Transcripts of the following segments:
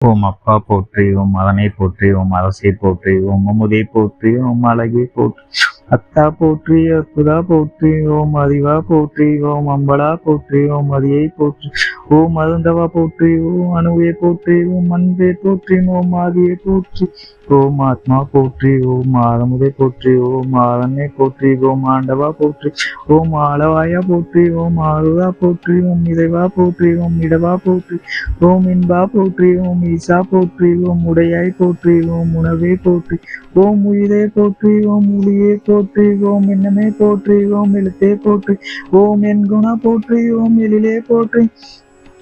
ஓம் அப்பா போற்றி ஓம் மதனை போற்றி ஓம் அரசை போற்றி ஓம் அமுதை போற்றி ஓம் அழகை போற்றி. அத்தா போற்றி அற்புதா போற்றி ஓம் அறிவா போற்றி ஓம் அம்பலா போற்றி ஓம் அரியை போற்றி ஓம் அருந்தவா போற்றி ஓம் அணுவை போற்றி ஓம் அன்பே போற்றி ஓம் ஆதியை போற்றி ஓம் ஆத்மா போற்றி ஓம் ஆரமுதை போற்றி ஓம் ஆரண்யை போற்றி ஓம் ஆண்டவா போற்றி ஓம் ஆளவாயா போற்றி ஓம் ஆளுவா போற்றி ஓம் இறைவா போற்றி ஓம் இடவா போற்றி ஓம் இன்பா போற்றி ஓம் ஈசா போற்றி ஓம் உடையாய் போற்றி ஓம் உணவே போற்றி ஓம் உயிரே போற்றி ஓம் உளியே போற்றி போற்றி ஓம் எண்ணமே போற்றி ஓம் எழுத்தே போற்றி. ஓம் என் குணா போற்றி ஓம் எழிலே போற்றி.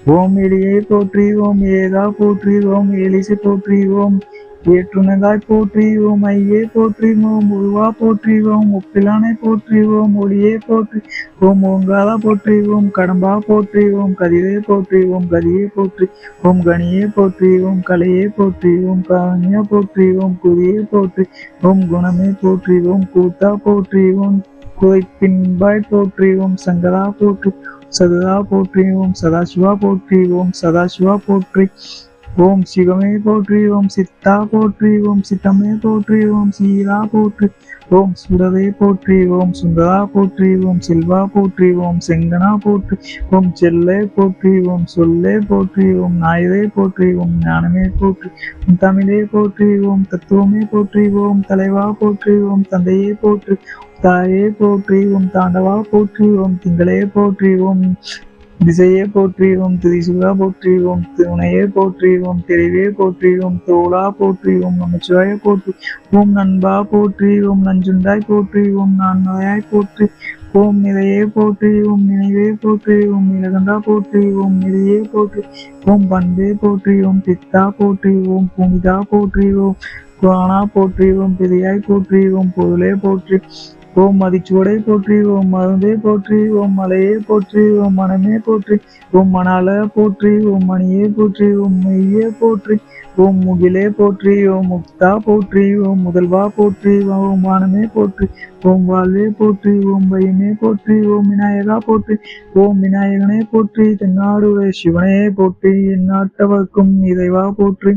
ஓம் எளியே போற்றி ஓம் ஏகா போற்றி ஓம் எலிசு போற்றி ஓம் ஏற்றுனதாய் போற்றி ஓம் ஐயே போற்றி ஓம் உருவா போற்றி ஓம் ஒப்பிலானை போற்றி ஓம் ஒளியே போற்றி ஓம் ஓங்காலா போற்றி ஓம் கடம்பா போற்றி ஓம் கதிரே போற்றி ஓம் கதியே போற்றி ஓம் கணியே போற்றி ஓம் கலையே போற்றி ஓம் காரணியா போற்றி ஓம் குதியே போற்றி ஓம் குணமே போற்றி ஓம் கூத்தா போற்றி ஓம் குறைப்பின்பாய் போற்றி ஓம் சங்கரா போற்றி சதா போற்றி ஓம் சதாசிவா போற்றி ஓம் சதாசிவா போற்றி ஓம் சிவமே போற்றி ஓம் சித்தா போற்றி ஓம் சித்தமே போற்றி ஓம் சீரா போற்றி ஓம் சுடவே போற்றி ஓம் சுந்தரா போற்றி ஓம் செல்வா போற்றி ஓம் செங்கனா போற்றி ஓம் செல்லே போற்றி ஓம் சொல்லே போற்றி ஓம் நாயரே போற்றி ஓம் ஞானமே போற்றி ஓம் தமிழே போற்றி ஓம் தத்துவமே போற்றி ஓம் தலைவா போற்றி ஓம் தந்தையே போற்றி தாயே போற்றி ஓம் தாண்டவா போற்றி ஓம் திங்களே போற்றி ஓம் திசையே போற்றி ஓம் திரிசுகா போற்றி ஓம் துணையே போற்றி தெளிவே போற்றி தோளா போற்றி நமச்சிவாய போற்றி ஓம் நண்பா போற்றி நஞ்சுண்டாய் போற்றி ஓம் நான்மாயாய் போற்றி ஓம் நிலையே போற்றி ஓம் நினைவே போற்றி ஓம் நிலகண்டா போற்றி ஓம் நிதியே போற்றி ஓம் பண்பே போற்றி ஓம் பித்தா போற்றி ஓம் பூமிதா போற்றி ஓம் குரானா போற்றி ஓம் பெரியாய் போற்றி ஓம் பொருளே போற்றி ஓம் மதிச்சுவடை போற்றி ஓம் மருந்தே போற்றி ஓம் மலையே போற்றி ஓம் மனமே போற்றி ஓம் மணால போற்றி ஓம் மணியே போற்றி ஓம் மெய்யே போற்றி ஓம் முகிலே போற்றி ஓம் முக்தா போற்றி ஓம் முதல்வா போற்றி ஓம் வானமே போற்றி ஓம் வாழ்வே போற்றி ஓம் பயமே போற்றி ஓம் விநாயகா போற்றி ஓம் விநாயகனே போற்றி தென்னாடுடைய சிவனே போற்றி எந்நாட்டவர்க்கும் இறைவா போற்றி